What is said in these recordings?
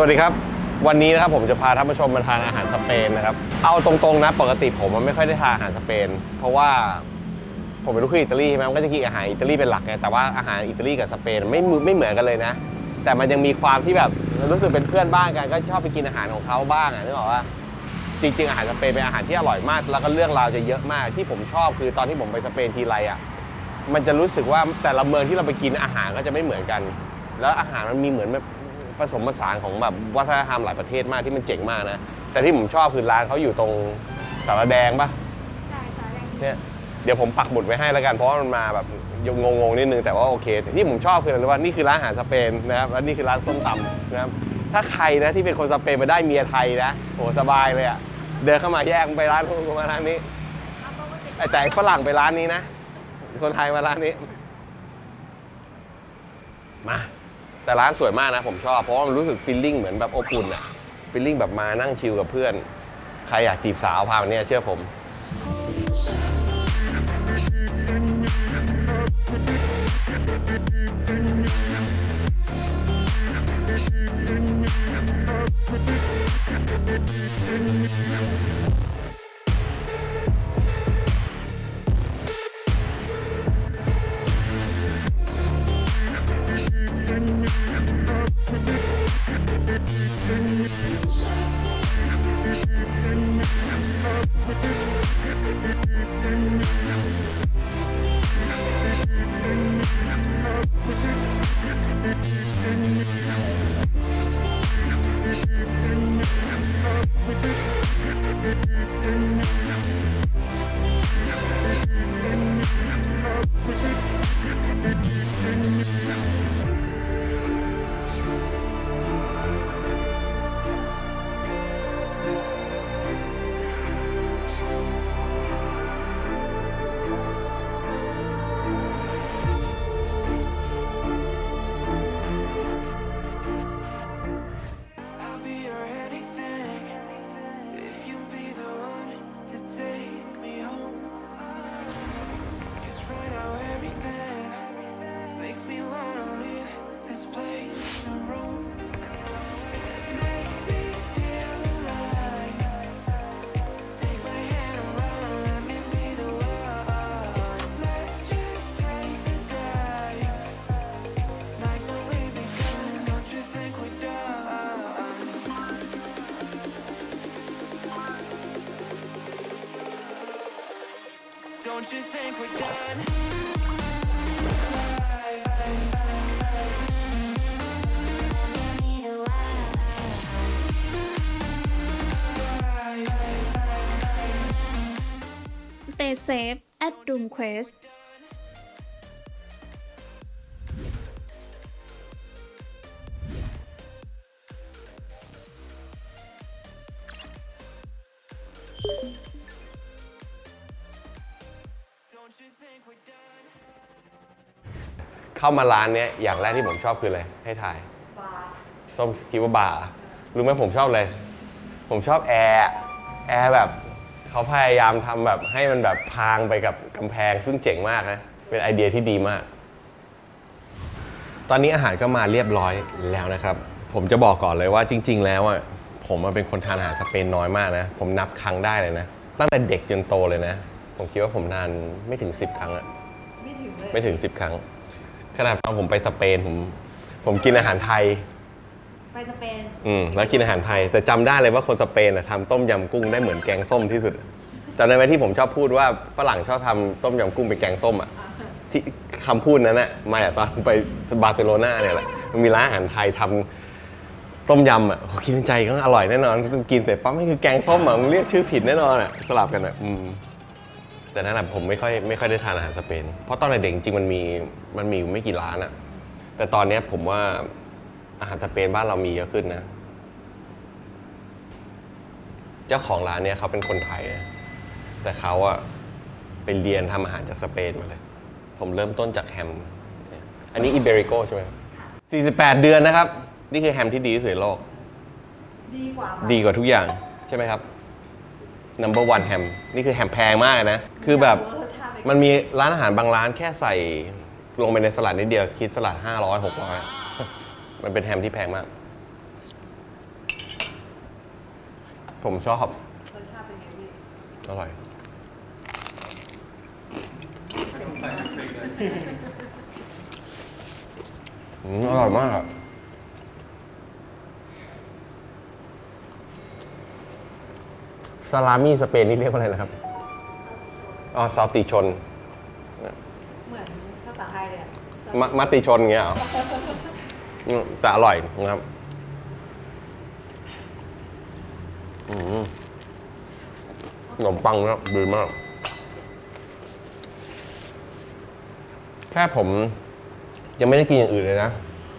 สวัสดีครับ วันนี้นะครับผมจะพาท่านผู้ชมมาทานอาหารสเปนนะครับ เอาตรงๆนะปกติผมมันไม่ค่อยได้ทานอาหารสเปน เพราะว่าผมเป็นลูกครึ่งอิตาลีใช่ไหมมันก็จะกินอาหารอิตาลีเป็นหลักไงแต่ว่าอาหารอิตาลีกับสเปนไม่ไม่เหมือนกันเลยนะ แต่มันยังมีความที่แบบรู้สึกเป็นเพื่อนบ้านกันก็ชอบไปกินอาหารของเขาบ้างอะนึกออกว่าจริงๆอาหารสเปนเป็นอาหารที่อร่อยมาก แล้วก็เรื่องราวจะเยอะมากที่ผมชอบคือตอนที่ผมไปสเปนทีไรอะมันจะรู้สึกว่าแต่ละเมืองที่เราไปกินอาหารก็จะไม่เหมือนกัน แล้วอาหารมันมีเหมือนแบบ ผสมผสานของแบบวัฒนธรรมหลายประเทศมากที่มันเจ๋งมากนะ แต่ที่ผมชอบคือร้านเขาอยู่ตรงสารแดงปะใช่ค่ะแรงเนี่ยเดี๋ยวผมปักหมุดไว้ให้แล้วกันเพราะว่ามันมาแบบงงงๆนิดนึงแต่ว่าโอเค แต่ที่ผมชอบคืออะไรรู้ว่านี่คือร้านอาหารสเปนนะครับแล้วนี่คือร้านส้มตำนะครับถ้าใครนะที่เป็นคนสเปนมาได้เมียไทยนะโอ้สบายเลยอะเดินเข้ามาแยกไปร้านพวกมาร้านนี้เอาปกติไอ้แต่ฝรั่งไปร้านนี้นะ คนไทยมาร้านนี้ มา แต่ร้านสวยมากนะผมชอบเพราะว่ามันรู้สึกฟิลลิ่งเหมือนแบบอบอุ่นอะฟิลลิ่งแบบมานั่งชิลกับเพื่อน ใครอยากจีบสาวพามาเนี่ยเชื่อผม Don't you think we're done? Stay safe at Doom เข้ามาร้านเนี้ยอย่างแรกที่ผมชอบคืออะไรให้ถ่ายส้มคิดว่าบาร์รู้ไหมผมชอบอะไรผมชอบแอร์ แอร์แบบเขาพยายามทำแบบให้มันแบบพางไปกับกำแพงซึ่งเจ๋งมากนะ เป็นไอเดียที่ดีมาก ตอนนี้อาหารก็มาเรียบร้อยแล้วนะครับ ผมจะบอกก่อนเลยว่าจริง ๆ แล้วอะผมอะเป็นคนทานอาหารสเปนน้อยมากนะ ผมนับครั้งได้เลยนะ ตั้งแต่เด็กจนโตเลยนะ ผมคิดว่าผมทานไม่ถึง 10 ครั้งอะ ไม่ถึง10 ครั้ง ขนาดตอนผมไปสเปนผม ผมกินอาหารไทย ไปสเปนอืมแล้วกินอาหารไทย แต่จำได้เลยว่าคนสเปนอะทำต้มยำกุ้งได้เหมือนแกงส้มที่สุดจำได้ไหมที่ผมชอบพูดว่าฝรั่งชอบทำต้มยำกุ้งเป็นแกงส้มอะที่คำพูดนั้นอะมาจากตอนไปบาร์เซโลนาเนี่ยแหละมันมีร้านอาหารไทยทำต้มยำอะโหคิดในใจก็อร่อยแน่นอนกินเสร็จปั๊บไม่คือแกงส้มอะมึงเรียกชื่อผิดแน่นอนอะสลับกันอะอืม แต่นั่นแหละผมไม่ค่อยไม่ค่อยได้ทานอาหารสเปน เพราะตอนเด็กจริงๆมันมีมันมีอยู่ไม่กี่ร้านอะแต่ตอนเนี้ยผมว่าอาหารสเปนบ้านเรามีเยอะขึ้นนะ เจ้าของร้านเนี่ยเขาเป็นคนไทยนะแต่เขาอะไปเรียนทำอาหารจากสเปนมาเลย ผมเริ่มต้นจากแฮมเนี่ยอันนี้อิเบริโกใช่ไหมครับ48 เดือนนะครับ นี่คือแฮมที่ดีที่สุดในโลก ดีกว่าดีกว่าทุกอย่างใช่ไหมครับ number one แฮมนี่คือแฮมแพงมากนะ คือแบบรสชาติเป็นมันมีร้านอาหารบางร้านแค่ใส่ลงไปในสลัดนิดเดียว คิดสลัด 500 600 มันเป็นแฮมที่แพงมาก ผมชอบรสชาติเป็นไงพี่อร่อยอืมอร่อยมากอะ ซาลามี่สเปนนี่เรียกว่าอะไรนะครับ อ๋อซอสติชน เหมือนภาษาไทยเลยอะมะมัตติชนอย่างเงี้ยเหรออืมแต่อร่อยนะครับอืมขนมปังนะดีมาก แค่ผมยังไม่ได้กินอย่างอื่นเลยนะ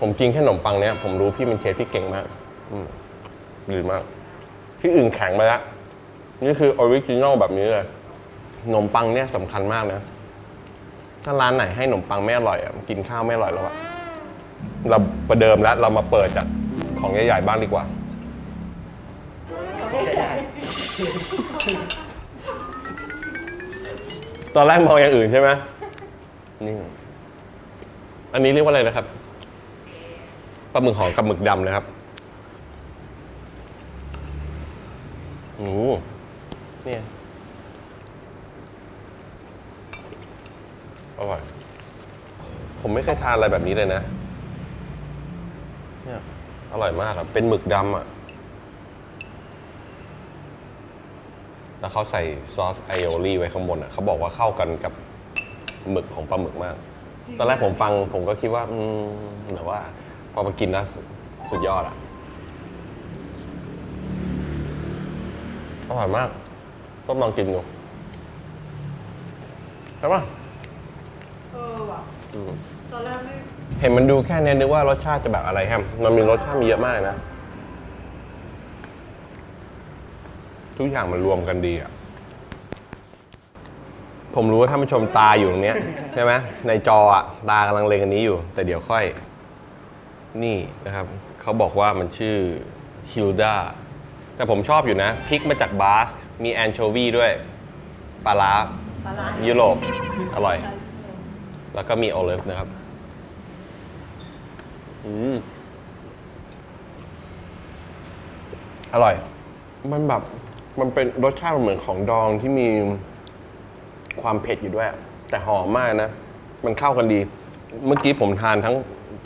ผมกินแค่ขนมปังเนี้ยผมรู้พี่เป็นเชฟที่เก่งมาก อืมดีมาก ที่อื่นแข็งไปแล้ว นี่คือออริจินอลแบบนี้เลยขนมปังเนี่ยสำคัญมากนะ ถ้าร้านไหนให้ขนมปังไม่อร่อยอะกินข้าวไม่อร่อยแล้วอะเราประเดิมแล้วเรามาเปิดจากของใหญ่ๆบ้างดีกว่า ตอนแรกมองอย่างอื่นใช่ไหมนี่อันนี้เรียกว่าอะไรนะครับปลาหมึกหอมกับหมึกดำนะครับโอ้ เนี่ย อร่อย ผมไม่เคยทานอะไรแบบนี้เลยนะ เนี่ย อร่อยมากอะเป็นหมึกดำอะแล้วเขาใส่ซอสไอโอลี่ไว้ข้างบนอะเขาบอกว่าเข้ากันกับหมึกของปลาหมึกมาก ตอนแรกผมฟังผมก็คิดว่า อืมแต่ว่า พอมากินแล้วสุดสุดยอดอะอร่อยมาก ต้องลองกินดูใช่ปะเออว่ะ อืมตอนแรกไม่เห็นมันดูแค่เนี้ยนึกว่ารสชาติจะแบบอะไรแฮมมันมีรสชาติมีเยอะมากเลยนะ ทุกอย่างมันรวมกันดีอะ ผมรู้ว่าท่านผู้ชมตาอยู่ตรงเนี้ย ใช่ไหมในจออะ ตากำลังเล็งอันนี้อยู่ แต่เดี๋ยวค่อย นี่นะครับ เขาบอกว่ามันชื่อฮิลดาแต่ผมชอบอยู่นะพริกมาจากบาส มีแอนโชวีด้วยปลาร้าปลาร้ายุโรปอร่อย แล้วก็มีโอลิฟนะครับอืมอร่อย มันแบบ มันเป็นรสชาติมันเหมือนของดองที่มีความเผ็ดอยู่ด้วย แต่หอมมากนะ มันเข้ากันดี เมื่อกี้ผมทานทั้ง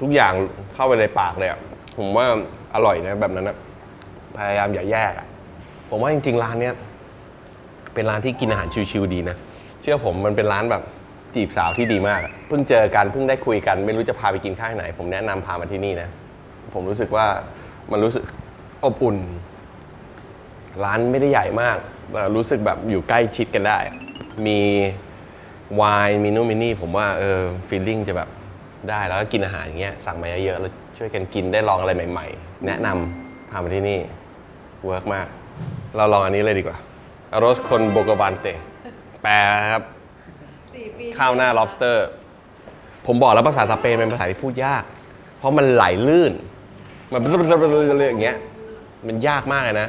ทุกอย่างเข้าไปในปากเลยอะผมว่าอร่อยนะแบบนั้นนะพยายามอย่าแยกอะผมว่าจริงๆร้านเนี้ย เป็นร้านที่กินอาหารชิวๆดีนะ เชื่อผมมันเป็นร้านแบบจีบสาวที่ดีมากอะเพิ่งเจอกันเพิ่งได้คุยกัน ไม่รู้จะพาไปกินข้าวที่ไหน ผมแนะนำพามาที่นี่นะ ผมรู้สึกว่ามันรู้สึกอบอุ่น ร้านไม่ได้ใหญ่มากแต่รู้สึกแบบอยู่ใกล้ชิดกันได้ มีไวน์มีนู่นมีนี่ ผมว่าเออฟีลลิ่งจะแบบได้แล้วก็กินอาหารอย่างเงี้ยสั่งมาเยอะๆแล้วช่วยกันกินได้ลองอะไรใหม่ ๆ แนะนำพามาที่นี่เวิร์กมาก เราลองอันนี้เลยดีกว่าอา รสคนโบกวันเตแปลนะครับ สี่ปีข้าวหน้า lobster ผมบอกแล้วภาษาสเปนเป็นภาษาที่พูดยาก เพราะมันไหลลื่น มันเป็นอย่างเงี้ย มันยากมากเลยนะ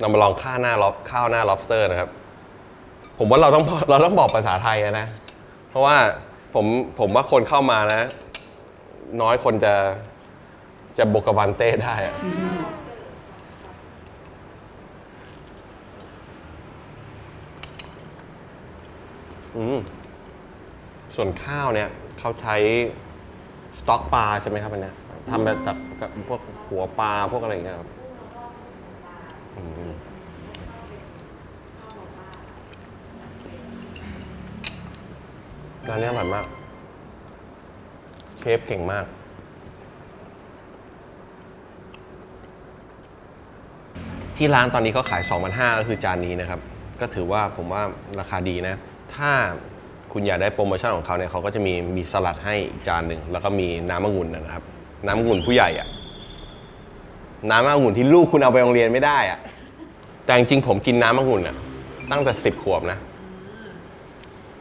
เรามาลองข้าวหน้า lob ข้าวหน้า lobster นะครับ ผมว่าเราต้องเราต้องบอกภาษาไทยอะนะ เพราะว่าผมผมว่าคนเข้ามานะ น้อยคนจะจะโบกวันเต้ได้อะ อืมส่วนข้าวเนี่ยเขาใช้สต็อกปลาใช่ไหมครับอันเนี้ยทำแบบจากกับพวกหัวปลาพวกอะไรอย่างเงี้ยครับอืมร้านนี้อร่อยมาก เชฟเก่งมาก ที่ร้านตอนนี้เขาขาย 2,500ก็คือจานนี้นะครับ ก็ถือว่าผมว่าราคาดีนะ ถ้าคุณอยากได้โปรโมชั่นของเขาเนี่ยเขาก็จะมีมีสลัดให้อีกจานหนึ่งแล้วก็มีน้ำองุ่นนะครับ น้ำองุ่นผู้ใหญ่อะน้ำองุ่นที่ลูกคุณเอาไปโรงเรียนไม่ได้อะแต่จริงๆผมกินน้ำองุ่นอะตั้งแต่สิบขวบนะ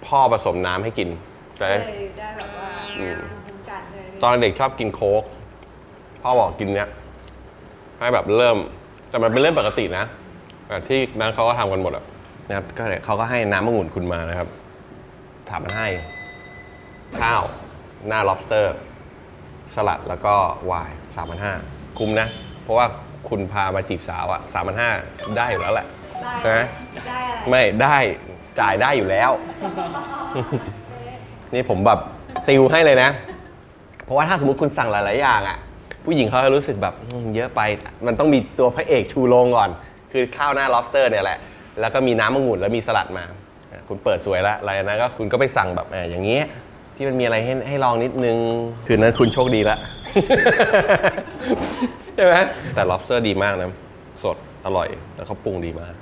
พ่อผสมน้ำให้กินแต่เลยได้แบบว่าอืมภูมิคุ้มกันเลยตอนเด็กชอบกินโค้กพ่อบอกกินเนี้ยให้แบบเริ่ม แต่มันเป็นเรื่องปกตินะแต่ที่นั้นเขาก็ทำกันหมดอะ นะครับก็เลยเขาก็ให้น้ำองุ่นคุณมานะครับถามมันให้ ข้าว หน้า lobster สลัดแล้วก็ไวน์สามพันห้าคุ้มนะ เพราะว่าคุณพามาจีบสาวอะสามพันห้าได้อยู่แล้วแหละ ได้นะ ได้อะไรไม่ได้จ่ายได้อยู่แล้ว นี่ผมแบบติวให้เลยนะ เพราะว่าถ้าสมมติคุณสั่งหลาย ๆ อย่างอะผู้หญิงเขาจะรู้สึกแบบอืมเยอะไป มันต้องมีตัวพระเอกชูโรงก่อน คือข้าวหน้า lobster เนี่ยแหละ แล้วก็มีน้ำมะงุ่นแล้วมีสลัดมาอะคุณเปิดสวยแล้วอะไรนะก็คุณก็ไปสั่งแบบอะอย่างเงี้ยที่มันมีอะไรให้ให้ลองนิดนึง คืนนั้นคุณโชคดีละ ใช่ไหมแต่ lobster ดีมากนะ สดอร่อย แล้วเขาปรุงดีมาก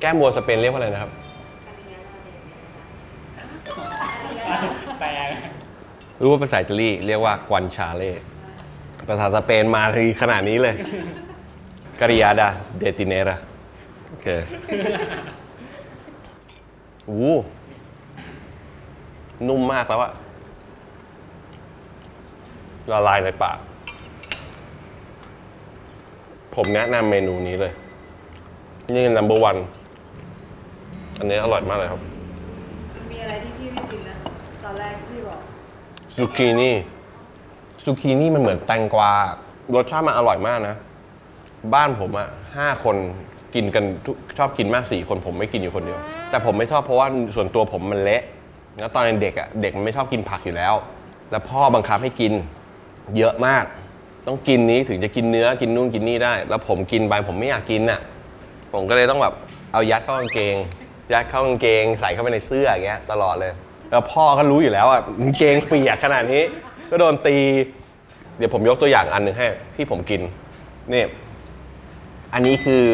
แก้มบัวสเปนเรียกว่าอะไรนะครับแปลรู้ว่าภาษาอิตาลีเรียกว่ากวนชาเล่ ภาษาสเปนมาทีขนาดนี้เลยกริยาดาเดติเนรา โอเคอู้นุ่มมากแล้วอะละลายในปาก ผมแนะนำเมนูนี้เลย นี่ number one อันนี้อร่อยมากเลยครับมันมีอะไรที่พี่ไม่กินนะ ตอนแรกพี่บอก ซูกินี่ ซูกินี่มันเหมือนแตงกวารสชาติมันอร่อยมากนะ บ้านผมอะห้าคน กินกันทุกชอบกินมากสี่คนผมไม่กินอยู่คนเดียว แต่ผมไม่ชอบเพราะว่าส่วนตัวผมมันเละแล้วตอนเด็กอะเด็กมันไม่ชอบกินผักอยู่แล้ว แล้วพ่อบังคับให้กินเยอะมาก ต้องกินนี้ถึงจะกินเนื้อกินนู่นกินนี่ได้ แล้วผมกินไปผมไม่อยากกินน่ะ ผมก็เลยต้องแบบเอายัดเข้ากางเกง ยัดเข้ากางเกง ใส่เข้าไปในเสื้ออย่างเงี้ยตลอดเลย แล้วพ่อก็รู้อยู่แล้วอะกางเกงเปียกขนาดนี้ ก็โดนตี เดี๋ยวผมยกตัวอย่างอันหนึ่งให้ที่ผมกินนี่อันนี้คือ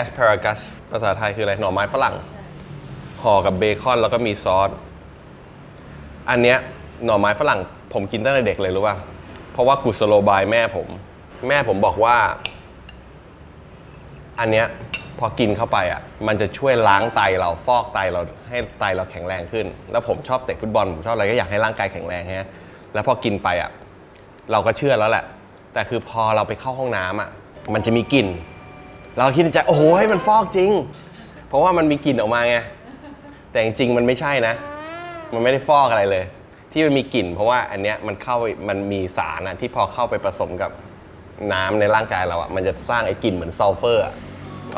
asparagus ภาษาไทยคืออะไร หน่อไม้ฝรั่ง ห่อกับเบคอนแล้วก็มีซอส อันเนี้ยหน่อไม้ฝรั่ง ผมกินตั้งแต่เด็กเลยรู้ป่ะ เพราะว่ากุศโลบายแม่ผม แม่ผมบอกว่า อันเนี้ยพอกินเข้าไปอะ มันจะช่วยล้างไตเราฟอกไตเราให้ไตเราแข็งแรงขึ้น แล้วผมชอบเตะฟุตบอลผมชอบอะไรก็อยากให้ร่างกายแข็งแรงฮะ แล้วพอกินไปอะ เราก็เชื่อแล้วแหละ แต่คือพอเราไปเข้าห้องน้ำอะ มันจะมีกลิ่น เราคิดในใจโอ้โหให้มันฟอกจริง เพราะว่ามันมีกลิ่นออกมาไงแต่จริงๆมันไม่ใช่นะ มันไม่ได้ฟอกอะไรเลย ที่มันมีกลิ่น เพราะว่าอันเนี้ยมันเข้าไปมันมีสารนะที่พอเข้าไปผสมกับน้ำในร่างกายเราอะมันจะสร้างไอ้กลิ่นเหมือนซัลเฟอร์อะ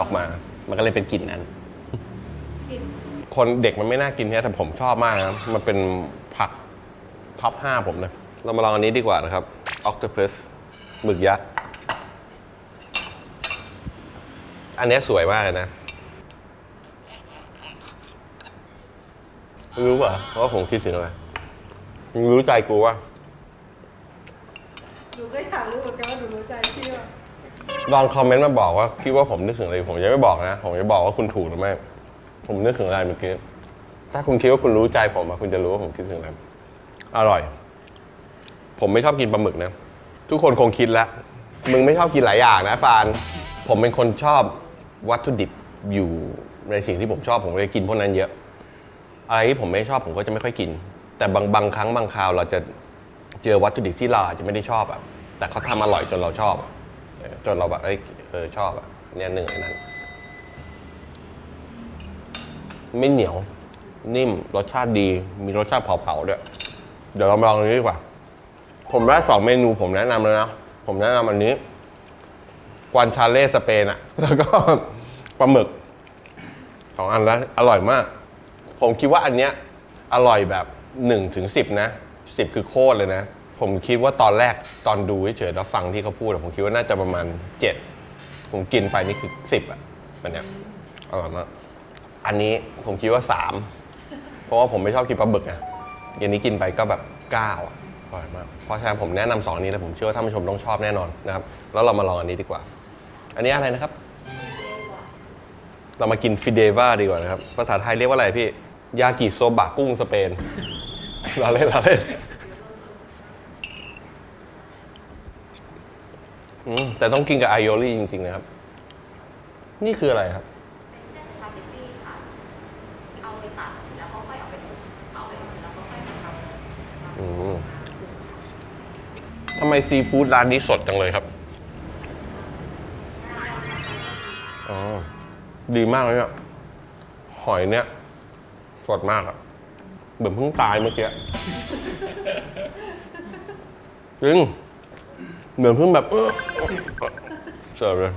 ออกมา มันก็เลยเป็นกลิ่นนั้นกินคนเด็กมันไม่น่ากินแค่แต่ผมชอบมากนะมันเป็นผักท็อป 5 ผมเลย เรามาลองอันนี้ดีกว่านะครับ octopus หมึกยักษ์ อันเนี้ยสวยมากเลยนะรู้ป่ะว่าผมคิดถึงอะไรมึงรู้ใจกูว่าหนูก็อยากรู้เหมือนกันว่าหนูรู้ใจพี่ว่าลองคอมเมนต์มาบอกว่าคิดว่าผมนึกถึงอะไรผมจะไม่บอกนะ ผมจะบอกว่าคุณถูกหรือไม่ ผมนึกถึงอะไรเมื่อกี้ ถ้าคุณคิดว่าคุณรู้ใจผมอะคุณจะรู้ว่าผมคิดถึงอะไร อร่อย ผมไม่ชอบกินปลาหมึกนะ ทุกคนคงคิดแล้ว มึงไม่ชอบกินหลายอย่างนะฟาน ผมเป็นคนชอบ วัตถุดิบอยู่ในสิ่งที่ผมชอบผมเลยกินพวกนั้นเยอะ อะไรที่ผมไม่ชอบผมก็จะไม่ค่อยกิน แต่บางบางครั้งบางคราวเราจะเจอวัตถุดิบที่เราอาจจะไม่ได้ชอบอะแต่เขาทำอร่อยจนเราชอบอะเออจนเราแบบเอ้ยเออชอบอะเนี่ยหนึ่งในนั้น ไม่เหนียว นิ่มรสชาติดี มีรสชาติเผาๆด้วย เดี๋ยวเรามาลองอันนี้ดีกว่า ผมได้สองเมนูผมแนะนำเลยนะ ผมแนะนำอันนี้ กวานชาเล่สเปนอะแล้วก็ปลาหมึกสองอันแล้วอร่อยมาก ผมคิดว่าอันเนี้ยอร่อยแบบ1ถึง10นะ10 คือโคตรเลยนะ ผมคิดว่าตอนแรกตอนดูเฉยๆแล้วฟังที่เขาพูดอะผมคิดว่าน่าจะประมาณ 7 ผมกินไปนี่คือ 10อะมันเนี้ยอร่อยมาก อันนี้ผมคิดว่า 3 เพราะว่าผมไม่ชอบกินปลาบึกอะอย่างนี้กินไปก็แบบ9อะอร่อยมาก เพราะฉะนั้นผมแนะนำสองอันนี้แล้วผมเชื่อว่าท่านผู้ชมต้องชอบแน่นอนนะครับ แล้วเรามาลองอันนี้ดีกว่า อันนี้อะไรนะครับ เรามากินฟิเดวาดีกว่านะครับ ภาษาไทยเรียกว่าอะไรพี่ ยากิโซบะกุ้งสเปน เราเล่นเราเล่นอืมแต่ต้องกินกับไอโอลี่จริง ๆ นะครับ นี่คืออะไรครับเป็นเส้นสปาเกตตี้ค่ะเอาไปตัดแล้วก็ค่อยเอาไปอบเอาไปอบแล้วก็ค่อยมาทำอืมทำไมซีฟู้ดร้านนี้สดจังเลยครับ อ๋อ ดีมากเลยเนี่ยหอยเนี่ย สดมากอะเหมือนเพิ่งตายเมื่อกี้จริงเหมือนเพิ่งแบบเออเสิร์ฟเลย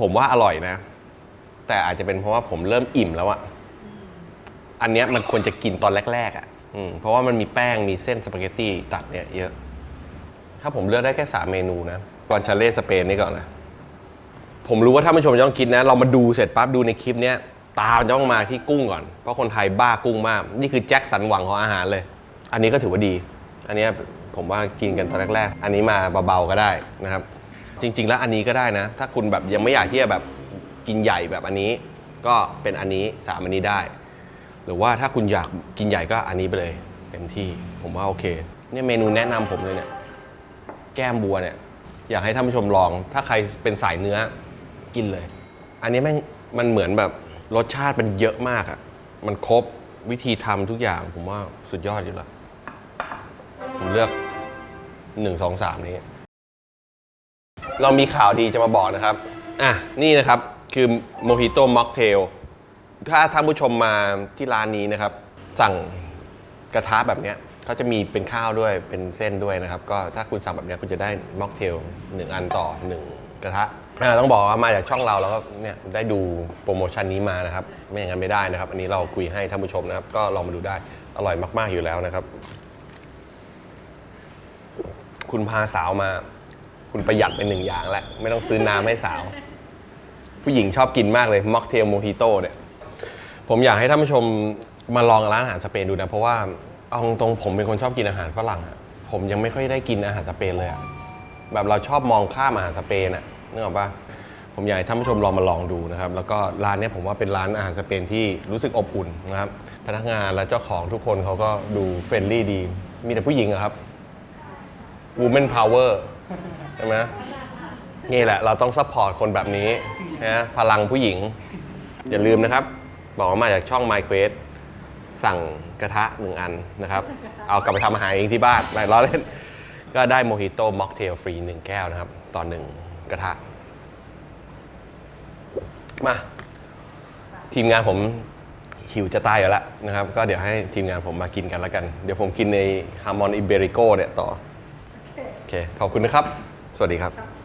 ผมว่าอร่อยนะ แต่อาจจะเป็นเพราะว่าผมเริ่มอิ่มแล้วอะอันเนี้ยมันควรจะกินตอนแรก ๆอะอืมเพราะว่ามันมีแป้งมีเส้นสปาเกตตี้ตัดเนี่ยเยอะ ถ้าผมเลือกได้แค่สามเมนูนะกอนชาเล่สเปนนี่ก่อนนะ ผมรู้ว่าถ้าผู้ชมจะต้องคิดนะ เรามาดูเสร็จปั๊บดูในคลิปเนี้ยตามจะต้องมาที่กุ้งก่อน เพราะคนไทยบ้ากุ้งมาก นี่คือแจ็คสันหวังของอาหารเลย อันนี้ก็ถือว่าดี อันนี้ผมว่ากินกันตอนแรกๆ อันนี้มาเบาๆก็ได้นะครับ จริง ๆ แล้วอันนี้ก็ได้นะ ถ้าคุณแบบยังไม่อยากที่จะแบบกินใหญ่แบบอันนี้ ก็เป็นอันนี้สามอันนี้ได้ หรือว่าถ้าคุณอยากกินใหญ่ก็อันนี้ไปเลยเต็มที่ ผมว่าโอเค เนี่ยเมนูแนะนำผมเลยเนี่ย แก้มบัวเนี่ย อยากให้ท่านผู้ชมลอง ถ้าใครเป็นสายเนื้อ กินเลย อันนี้แม่งมันเหมือนแบบรสชาติมันเยอะมากอะมันครบวิธีทำทุกอย่างผมว่าสุดยอดอยู่ล้วผมเลือกหนึ่งสองสามนี้ เรามีข่าวดีจะมาบอกนะครับ อะ นี่นะครับ คือโมฮิโต้ม็อกเทล ถ้าท่านผู้ชมมาที่ร้านนี้นะครับ สั่งกระทะแบบเนี้ยเขาจะมีเป็นข้าวด้วยเป็นเส้นด้วยนะครับ ก็ถ้าคุณสั่งแบบเนี้ยคุณจะได้ม็อกเทลหนึ่งอันต่อหนึ่งกระทะ อ่าต้องบอกว่ามาจากช่องเราแล้วก็เนี่ยได้ดูโปรโมชั่นนี้มานะครับ ไม่อย่างนั้นไม่ได้นะครับ อันนี้เราคุยให้ท่านผู้ชมนะครับ ก็ลองมาดูได้อร่อยมาก ๆอยู่แล้วนะครับ คุณพาสาวมา คุณประหยัดเป็นหนึ่งอย่างแหละไม่ต้องซื้อน้ำให้สาว ผู้หญิงชอบกินมากเลยม็อกเทลโมฮิโต้เนี่ย ผมอยากให้ท่านผู้ชมมาลองร้านอาหารสเปนดูนะ เพราะว่าเอาตรงๆผมเป็นคนชอบกินอาหารฝรั่งอะผมยังไม่ค่อยได้กินอาหารสเปนเลยอะแบบเราชอบมองข้ามอาหารสเปนอะ นึกออกปะผมอยากให้ท่านผู้ชมลองมาลองดูนะครับ แล้วก็ร้านเนี้ยผมว่าเป็นร้านอาหารสเปนที่รู้สึกอบอุ่นนะครับ พนักงานและเจ้าของทุกคนเขาก็ดูเฟรนลี่ดี มีแต่ผู้หญิงอะครับ woman power ใช่ไหมนี่แหละ เราต้องซัพพอร์ตคนแบบนี้นะพลังผู้หญิง อย่าลืมนะครับ บอกว่ามาจากช่อง My Quest สั่งกระทะหนึ่งอันนะครับ เอากลับไปทำอาหารเองที่บ้านไม่ล้อเล่น ก็ได้โมฮิโต้ม็อกเทลฟรีหนึ่งแก้วนะครับ ต่อหนึ่ง กระทะ มา ทีมงานผมหิวจะตายอยู่แล้วนะครับ ก็เดี๋ยวให้ทีมงานผมมากินกันแล้วกัน เดี๋ยวผมกินในฮาร์มอนอิเบริโกเนี่ยต่อ โอเค ขอบคุณนะครับ สวัสดีครับ